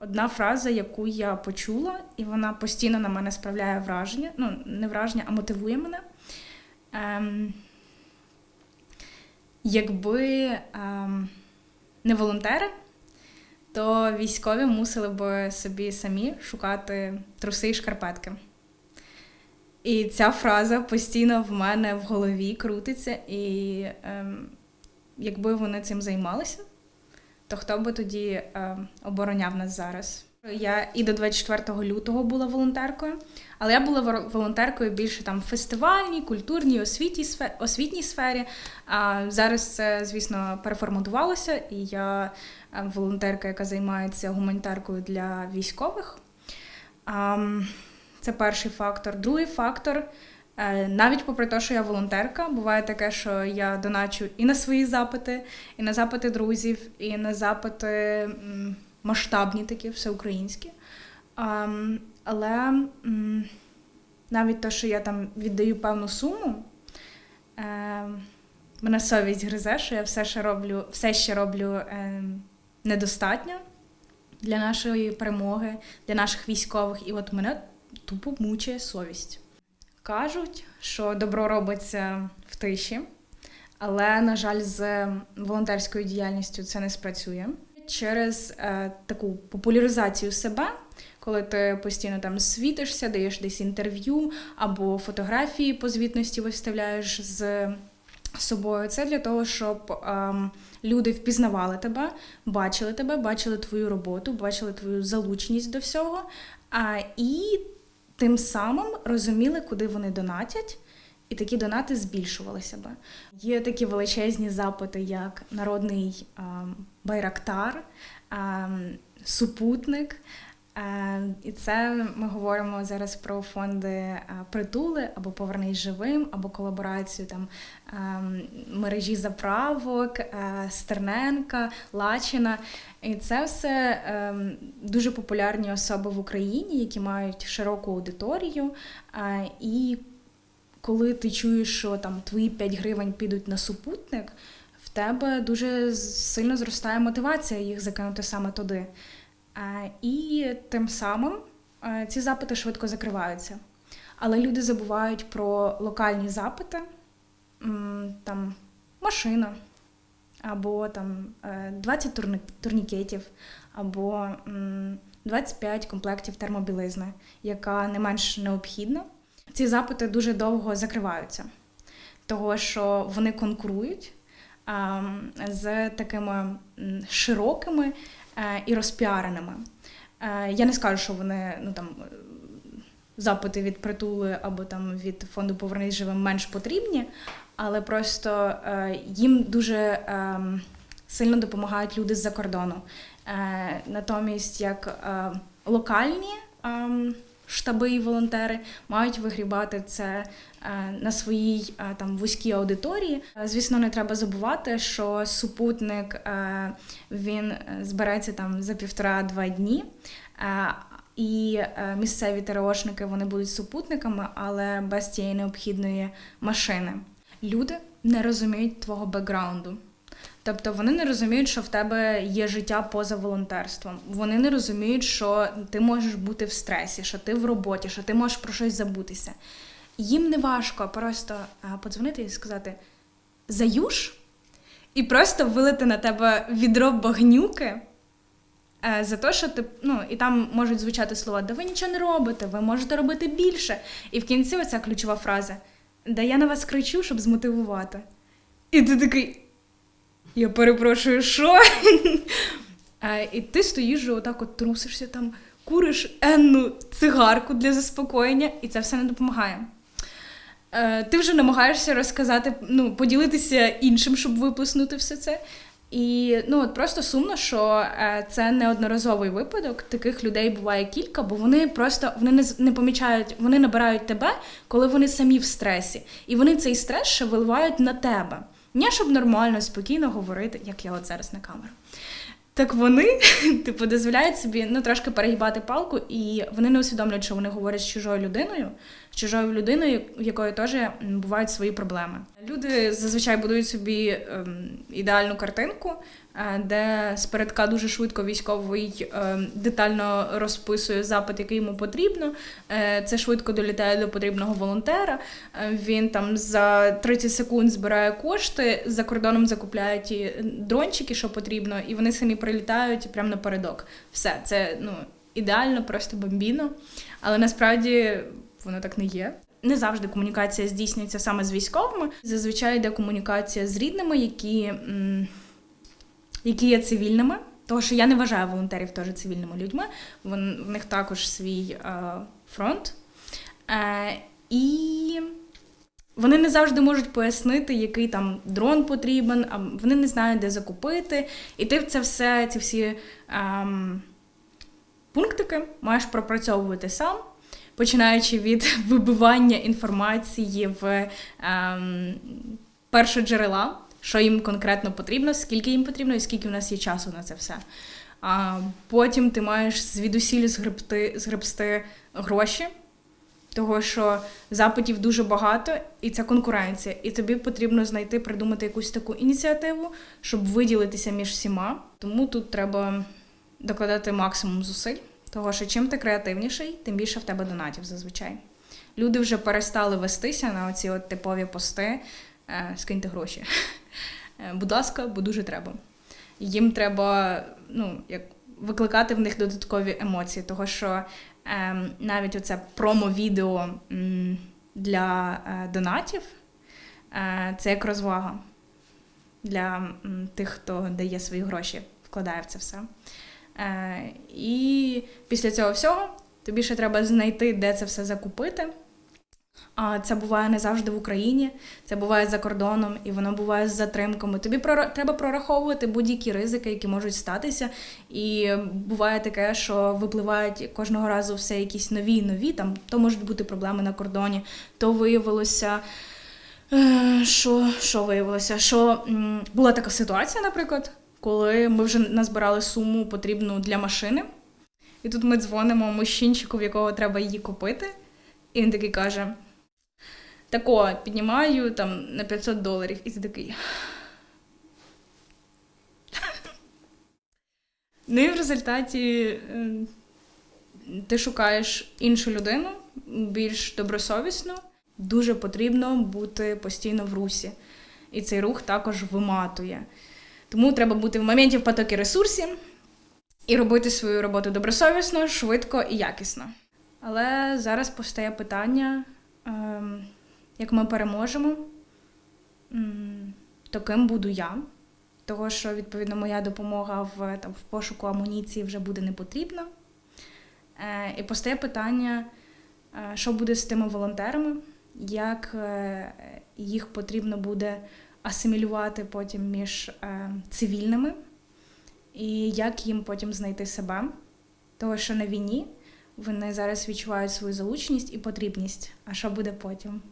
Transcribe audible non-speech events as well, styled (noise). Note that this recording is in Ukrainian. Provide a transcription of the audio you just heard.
Одна фраза, яку я почула, і вона постійно на мене справляє враження. Ну, не враження, а мотивує мене. Ем, якби ем, не волонтери, то військові мусили б собі самі шукати труси і шкарпетки. І ця фраза постійно в мене в голові крутиться, і ем, якби вони цим займалися, то хто би тоді е, обороняв нас зараз? Я і до 24 лютого була волонтеркою, але я була волонтеркою більше там в фестивальній, культурній, освітній сфері, освітній сфері. А зараз це, звісно, переформатувалося, і я е, волонтерка, яка займається гуманітаркою для військових. Це перший фактор. Другий фактор. Е, Навіть попри те, що я волонтерка, буває таке, що я доначу і на свої запити, і на запити друзів, і на запити масштабні такі, всеукраїнські. Але навіть те, що я там віддаю певну суму, е, мене совість гризе, що я все ще роблю, все ще роблю е, недостатньо для нашої перемоги, для наших військових. І от мене тупо мучає совість. Кажуть, що добро робиться в тиші, але, на жаль, з волонтерською діяльністю це не спрацює. Через е, таку популяризацію себе, коли ти постійно там світишся, даєш десь інтерв'ю або фотографії по звітності виставляєш з собою. Це для того, щоб ем, люди впізнавали тебе, бачили тебе, бачили твою роботу, бачили твою залученість до всього, а, і тим самим розуміли, куди вони донатять. І такі донати збільшувалися би. Є такі величезні запити, як народний ем, байрактар, ем, супутник. Е, І це ми говоримо зараз про фонди е, притули або повернись живим, або колаборацію там ем, мережі заправок, е, Стерненка, Лачина. І це все ем, дуже популярні особи в Україні, які мають широку аудиторію. І коли ти чуєш, що там твої 5 гривень підуть на супутник, в тебе дуже сильно зростає мотивація їх закинути саме туди. Е, І тим самим е, ці запити швидко закриваються. Але люди забувають про локальні запити, там машина, або там е, 20 турнікетів, або м, 25 комплектів термобілизни, яка не менш необхідна. Ці запити дуже довго закриваються, того що вони конкурують з такими широкими е, і розпіареними. Е, Я не скажу, що вони ну там. е, Запити від притули або там від фонду Повернись живим менш потрібні, але просто е, їм дуже е, сильно допомагають люди з-за кордону. Е, натомість, як е, локальні е, штаби і волонтери мають вигрібати це е, на своїй е, там вузькій аудиторії. Е, Звісно, не треба забувати, що супутник він збереться там за півтора-два дні. І місцеві ТРОшники вони будуть супутниками, але без тієї необхідної машини. Люди не розуміють твого бекграунду. Тобто вони не розуміють, що в тебе є життя поза волонтерством. Вони не розуміють, що ти можеш бути в стресі, що ти в роботі, що ти можеш про щось забутися. Їм не важко просто подзвонити і сказати заюш, і просто вилити на тебе відро багнюки. е, За те, що ти, ну, і там можуть звучати слова, да ви нічого не робите, ви можете робити більше. І в кінці оця ключова фраза: Да я на вас кричу, щоб змотивувати. І ти такий. Я перепрошую, що? (laughs) Е, І ти стоїш же отак от трусишся там, куриш енну цигарку для заспокоєння, і це все не допомагає. Е, Ти вже намагаєшся розказати, ну, поділитися іншим, щоб виплеснути все це. І ну от просто сумно, що е, це неодноразовий випадок. Таких людей буває кілька, бо вони просто вони не, не помічають, вони набирають тебе, коли вони самі в стресі. І вони цей стрес ще виливають на тебе. Не щоб нормально, спокійно говорити, як я от зараз на камеру. Так вони, (laughs) типу, дозволяють собі ну, трошки перегибати палку, і вони не усвідомлюють, що вони говорять з чужою людиною, з чужою людиною, в якої теж бувають свої проблеми. Люди зазвичай будують собі ем, ідеальну картинку, де спередка дуже швидко військовий е, детально розписує запит, який йому потрібно. Е, Це швидко долітає до потрібного волонтера. Е, Він там за 30 секунд збирає кошти, за кордоном закупляє ті дрончики, що потрібно, і вони самі прилітають прямо напередок. Все, це ну, ідеально, просто бомбіно. Але насправді воно так не є. Не завжди комунікація здійснюється саме з військовими. Зазвичай йде комунікація з рідними, які, які є цивільними. Тому що я не вважаю волонтерів теж цивільними людьми. Вон, в них також свій е, фронт. Е, і вони не завжди можуть пояснити, який там дрон потрібен, а вони не знають, де закупити. І ти це все, ці всі ем, пунктики маєш пропрацьовувати сам, починаючи від (laughs) вибивання інформації в ем, першоджерела, що їм конкретно потрібно, скільки їм потрібно і скільки в нас є часу на це все. А потім ти маєш звідусіль згребти, згребсти гроші, того що запитів дуже багато, і це конкуренція. І тобі потрібно знайти, придумати якусь таку ініціативу, щоб виділитися між всіма. Тому тут треба докладати максимум зусиль, того що чим ти креативніший, тим більше в тебе донатів зазвичай. Люди вже перестали вестися на оці от типові пости, скиньте гроші. (laughs) Е, Будь ласка, бо дуже треба. Їм треба ну, як викликати в них додаткові емоції, того що ем, навіть оце промо-відео для е, донатів е, це як розвага для тих, хто дає свої гроші, вкладає в це все. Е, і після цього всього тобі ще треба знайти, де це все закупити. А це буває не завжди в Україні, це буває за кордоном, і воно буває з затримками. Тобі прора- треба прораховувати будь-які ризики, які можуть статися. І буває таке, що випливають кожного разу все якісь нові нові. Там то можуть бути проблеми на кордоні, то виявилося. е, Що, що виявилося? Що була така ситуація, наприклад, коли ми вже назбирали суму потрібну для машини, і тут ми дзвонимо мужчинчику, в якого треба її купити, і він такий каже: Тако, піднімаю там на 500 доларів, і ти такий. Ну і в результаті е, ти шукаєш іншу людину, більш добросовісну. Дуже потрібно бути постійно в русі. І цей рух також виматує. Тому треба бути в моменті в потокі ресурсів і робити свою роботу добросовісно, швидко і якісно. Але зараз постає питання, ем, як ми переможемо, м, то ким буду я. Того, що, відповідно, моя допомога в, там, в пошуку амуніції вже буде не потрібна. Е, і постає питання, е, що буде з тими волонтерами, як е, їх потрібно буде асимілювати потім між е, цивільними, і як їм потім знайти себе. Того, що на війні вони зараз відчувають свою залученість і потрібність. А що буде потім?